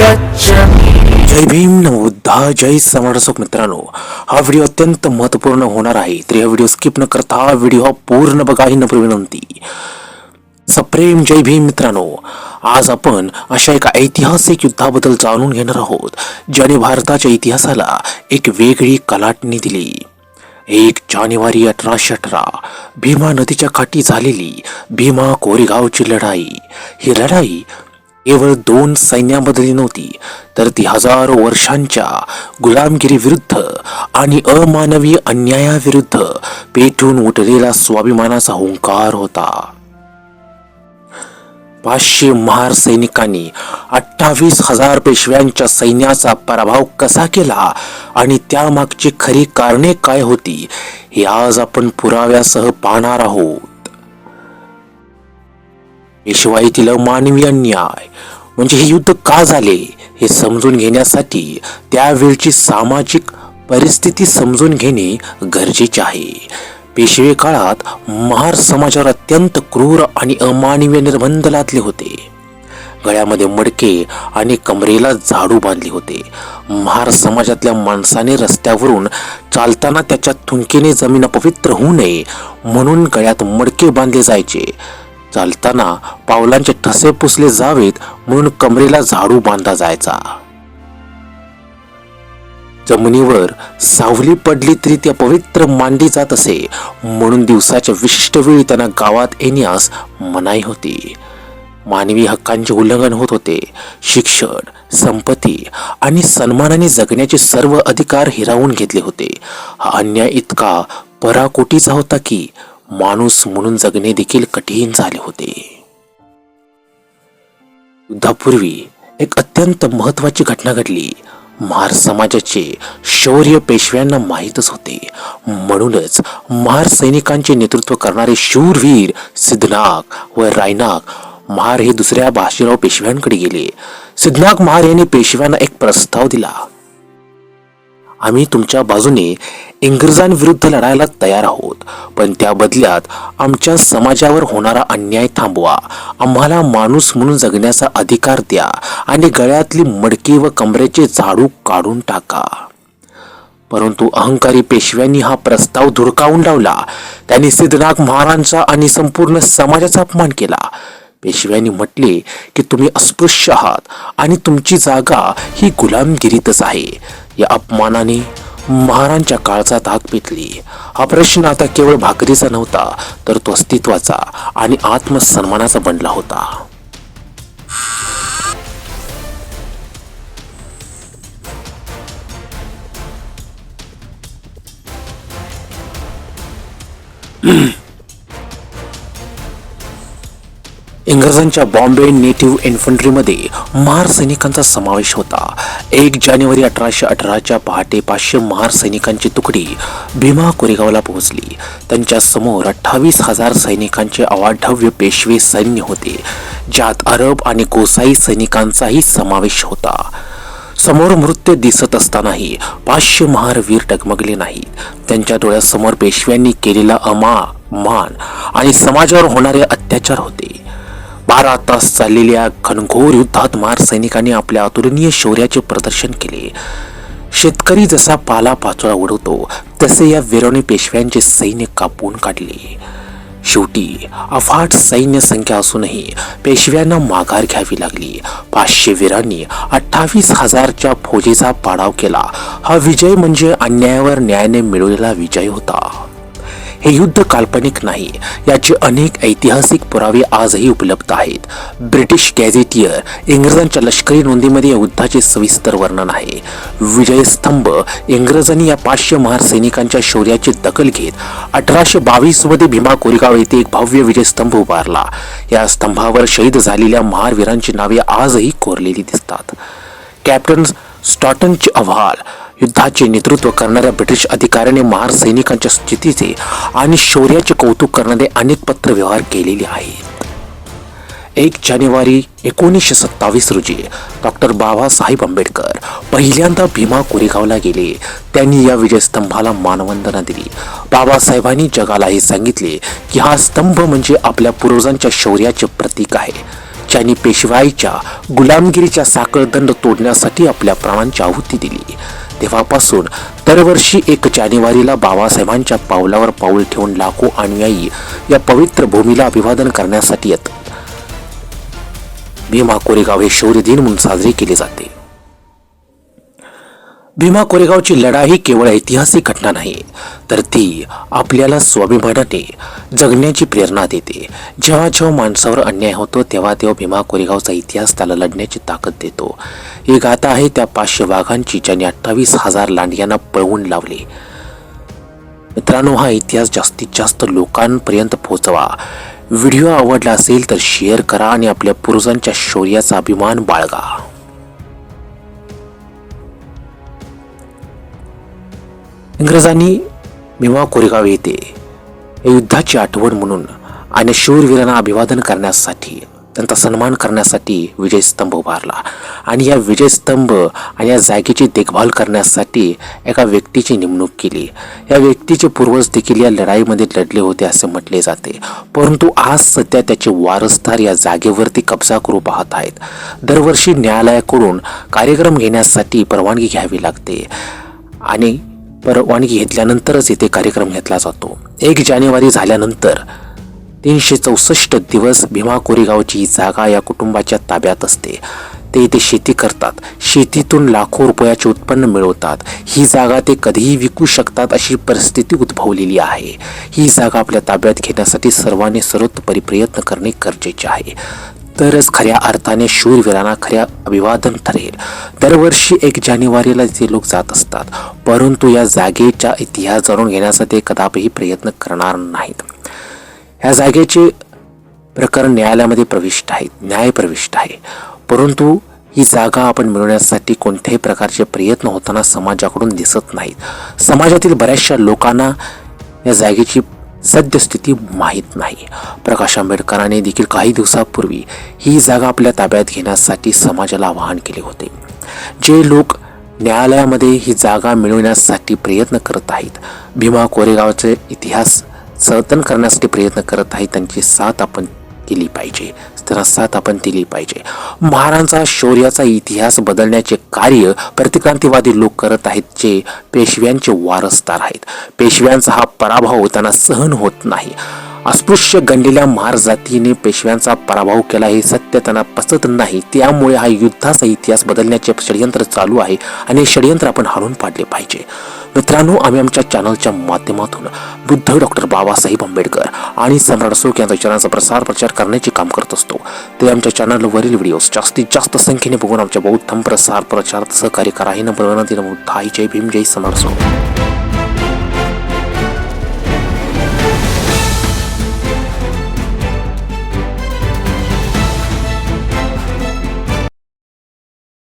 गच्छामि जय भीम नमोद्धा जय समर्थक मित्रांनो. हा व्हिडिओ अत्यंत महत्त्वपूर्ण होणार आहे. तर हा व्हिडिओ स्किप न करता हा व्हिडिओ पूर्ण बघा ही नम्र विनंती. सप्रेम जय भीम मित्रांनो. आज आपण अशा एका ऐतिहासिक युद्धाबद्दल जाणून घेणार आहोत ज्याने भारताच्या इतिहासाला एक वेगळी कलाटणी दिली. एक जानेवारी अठराशे अठरा भीमा नदीच्या काठी झालेली भीमा कोरेगावची लढाई. ही लढाई केवळ दोन सैन्यामधली नव्हती तर ती हजारो वर्षांच्या गुलामगिरीविरुद्ध आणि अमानवीय अन्यायाविरुद्ध पेटून उठलेला स्वाभिमानाचा हुंकार होता. पाचशे महार सैनिकांनी अठ्ठावीस हजार पेशव्यांच्या सैन्याचा पराभव कसा केला आणि त्यामागची खरी कारणे काय होती हे आज आपण पुराव्यासह पाहणार आहोत. पेशवाईतील मानवी अन्याय म्हणजे हे युद्ध का झाले हे समजून घेण्यासाठी त्यावेळची सामाजिक परिस्थिती समजून घेणे गरजेचे आहे. पेशवे काळात महार समाजावर अत्यंत क्रूर आणि अमानवीय निर्बंध लादले होते. गळ्यामध्ये मडके आणि कमरेला झाडू बांधले होते. महार समाजातल्या माणसाने रस्त्यावरून चालताना त्याच्या थुंकीने जमीन अपवित्र होऊ नये म्हणून गळ्यात मडके बांधले जायचे. चालताना पावलांचे ठसे पुसले जावेत म्हणून कमरेला झाडू बांधला जायचा. जमिनीवर सावली पडली तरी त्या पवित्र मांडली जात असे. म्हणून दिवसाच्या विशिष्ट वेळी त्यांना गावात येण्यास मनाई होती. मानवी हक्कांचे उल्लंघन होत होते. शिक्षण संपत्ती आणि सन्मानाने जगण्याचे सर्व अधिकार हिरावून घेतले होते. हा अन्याय इतका पराकोटीचा होता की माणूस म्हणून जगणे देखील कठीण झाले होते. युद्धापूर्वी एक अत्यंत महत्वाची घटना घडली. महार समाजाचे शौर्य पेशव्यांना माहीतच होते. म्हणूनच महार सैनिकांचे नेतृत्व करणारे शूरवीर सिद्धनाग व रायनाग महार हे दुसऱ्या भाषेराव पेशव्यांकडे गेले. सिद्धनाग महार यांनी पेशव्यांना एक प्रस्ताव दिला. आम्ही तुमच्या बाजूने इंग्रजांविरुद्ध लढायला तयार आहोत. पण त्या बदल्यात आमच्या समाजावर होणारा अन्याय थांबवा. आम्हाला माणूस म्हणून जगण्याचा अधिकार द्या आणि गळ्यातली मडकी व कमरेचे झाडू काढून टाका. परंतु अहंकारी पेशव्यांनी हा प्रस्ताव धुडकावून लावला. त्यांनी सिद्धनाथ महाराजांचा आणि संपूर्ण समाजाचा अपमान केला. पेशव्यांनी म्हटले की तुम्ही अस्पृश्य आहात आणि तुमची जागा ही गुलामगिरीतच आहे. या अपमानाने महारांच्या काळचा धाक पेटली. हा प्रश्न आता केवळ भाकरीचा नव्हता तर तो अस्तित्वाचा आणि आत्मसन्मानाचा बनला होता. इंग्रजांच्या बॉम्बे नेटिव्ह इन्फंट्रीमध्ये महार सैनिकांचा समावेश होता. एक जानेवारी अठराशे अठराच्या पहाटे पाचशे महार सैनिकांची तुकडी भीमा कोरेगावला पोहोचली. त्यांच्यासमोर अठ्ठावीस हजार सैनिकांचे अवाढव्य पेशवे सैन्य होते ज्यात अरब आणि गोसाई सैनिकांचाही समावेश होता. समोर मृत्यू दिसत असतानाही पाचशे महार वीर डगमगले नाहीत. त्यांच्या डोळ्यासमोर पेशव्यांनी केलेला अमा मान आणि समाजावर होणारे अत्याचार होते. बारा तास चाललेल्या घनघोर युद्धात महार सैनिकांनी आपल्या अतुलनीय शौर्याचे प्रदर्शन केले. शेतकरी जसा पाला पाचोळा उडवतो तसे या वीराने पेशव्यांचे सैन्य कापून काढले. शेवटी अफाट सैन्य संख्या असूनही पेशव्यांना माघार घ्यावी लागली. पाचशे वीरांनी अठ्ठावीस हजारच्या फौजेचा पाडाव केला. हा विजय म्हणजे अन्यायावर न्यायाने मिळवलेला विजय होता. हे युद्ध काल्पनिक नाही. याचे अनेक ऐतिहासिक पुरावे आजही उपलब्ध आहेत. ब्रिटिश गॅझेटियर इंग्रजांच्या लष्करी नोंदीमध्ये या युद्धाचे सविस्तर वर्णन आहे. विजयस्तंभ इंग्रजांनी या पाचशे महार सैनिकांच्या शौर्याची दखल घेत अठराशे बावीसमध्ये भीमा कोरेगाव येथे एक भव्य विजयस्तंभ उभारला. या स्तंभावर शहीद झालेल्या महारवीरांची नावे आजही कोरलेली दिसतात. कॅप्टन स्टॉटनचे अहवाल युद्धाचे नेतृत्व करणाऱ्या ब्रिटिश अधिकाऱ्याने महार सैनिकांच्या स्थितीचे आणि शौर्याचे कौतुक करणारे अनेक पत्रव्यवहार केलेले आहेत. एक जानेवारी एकोणीसशे सत्तावीस रोजी डॉक्टर बाबासाहेब आंबेडकर पहिल्यांदा भीमा कोरेगावला गेले. त्यांनी या विजयस्तंभाला मानवंदना दिली. बाबासाहेबांनी जगाला हे सांगितले की हा स्तंभ म्हणजे आपल्या पूर्वजांच्या शौर्याचे प्रतीक आहे. ज्यांनी पेशवाईच्या गुलामगिरीच्या साखळदंड तोडण्यासाठी आपल्या प्राणांची आहुती दिली. तेव्हापासून दरवर्षी एक जानेवारीला बाबासाहेबांच्या पावलावर पाऊल ठेवून लाखो अनुयायी या पवित्र भूमीला अभिवादन करण्यासाठी येत. भीमा कोरेगाव हे शौर्य दिन म्हणून साजरे केले जाते. भीमा कोरेगावची लढाई ही केवळ ऐतिहासिक घटना नाही तर ती आपल्याला स्वाभिमानाने जगण्याची प्रेरणा देते. जेव्हा जेव्हा माणसावर अन्याय होतो तेव्हा तेव्हा भीमा कोरेगावचा इतिहास त्याला लढण्याची ताकद देतो. ही गाथा आहे त्या पाचशे वाघांची ज्यांनी अठ्ठावीस हजार लांडग्यांना पळवून लावले. मित्रांनो हा इतिहास जास्तीत जास्त लोकांपर्यंत पोहोचवा. व्हिडिओ आवडला असेल तर शेअर करा आणि आपल्या पूर्वजांच्या शौर्याचा अभिमान बाळगा. इंग्रजांनी भीमा कोरेगाव येथे युद्धाची आठवण म्हणून आणि शूरवीरांना अभिवादन करण्यासाठी त्यांचा सन्मान करण्यासाठी विजयस्तंभ उभारला. आणि या विजयस्तंभ आणि या जागेची देखभाल करण्यासाठी एका व्यक्तीची नेमणूक केली. या व्यक्तीचे पूर्वज देखील या लढाईमध्ये लढले होते असे म्हटले जाते. परंतु आज सध्या त्याचे वारसदार या जागेवरती कब्जा करू पाहत आहेत. दरवर्षी न्यायालयाकडून कार्यक्रम घेण्यासाठी परवानगी घ्यावी लागते. आणि परवानगी घेतल्यानंतरच इथे कार्यक्रम घेतला जातो. एक जानेवारी झाल्यानंतर तीनशे चौसष्ट दिवस भीमा कोरेगावची जागा या कुटुंबाच्या ताब्यात असते. ते इथे शेती करतात. शेतीतून लाखो रुपयाचे उत्पन्न मिळवतात. ही जागा ते कधीही विकू शकतात अशी परिस्थिती उद्भवलेली आहे. ही जागा आपल्या ताब्यात घेण्यासाठी सर्वांनी सर्वोत्तपरी प्रयत्न करणे गरजेचे आहे. तरच खऱ्या अर्थाने शूरवीरांना खऱ्या अभिवादन ठरेल. दरवर्षी एक जानेवारीला जे लोक जात असतात. परंतु या जागेचा इतिहास जाणून घेण्याचा ते कदापिही प्रयत्न करणार नाहीत. ह्या जागेचे प्रकरण न्यायालयामध्ये प्रविष्ट आहे न्याय प्रविष्ट आहे. परंतु ही जागा आपण मिळवण्यासाठी कोणत्याही प्रकारचे प्रयत्न होताना समाजाकडून दिसत नाहीत. समाजातील बऱ्याचशा लोकांना या जागेची सद्यस्थिती माहीत नाही. प्रकाश आंबेडकरांनी देखील काही दिवसापूर्वी ही जागा आपल्या ताब्यात घेण्यासाठी समाजाला आवाहन केले होते. जे लोक न्यायालयामध्ये ही जागा मिळवण्यासाठी प्रयत्न करत आहेत भीमा कोरेगावचे इतिहास जतन करण्यासाठी प्रयत्न करत आहेत त्यांची साथ आपण केली पाहिजे. त्रसात आपण दिली पाहिजे. महाराजांचा शौर्याचा इतिहास बदलण्याचे कार्य प्रतिक्रांतीवादी लोक करत आहेत जे पेशव्यांचे वारसदार आहेत. पेशव्यांचा हा पराभव त्यांना सहन होत नाही. अस्पृश्य गणलेल्या महार जातीने पेशव्यांचा पराभव केला हे सत्य. त्यांना पसत नाही. त्यामुळे हा युद्धाचा इतिहास बदलण्याचे षडयंत्र चालू आहे आणि हे षडयंत्र आपण हाणून पाडले पाहिजे. मित्रांनो आम्ही आमच्या चॅनलच्या माध्यमातून बुद्ध डॉक्टर बाबासाहेब आंबेडकर आणि सम्राट अशोक यांच्या विचारांचा प्रसार प्रचार करण्याचे काम करत असतो. ते आमच्या चॅनलवरील व्हिडिओज जास्तीत जास्त संख्येने बघून आमच्या बौद्ध प्रसार प्रचारात सहकार्य करा. ही नंबर विनंती नमो जय भीम. जय सम्राट अशोक.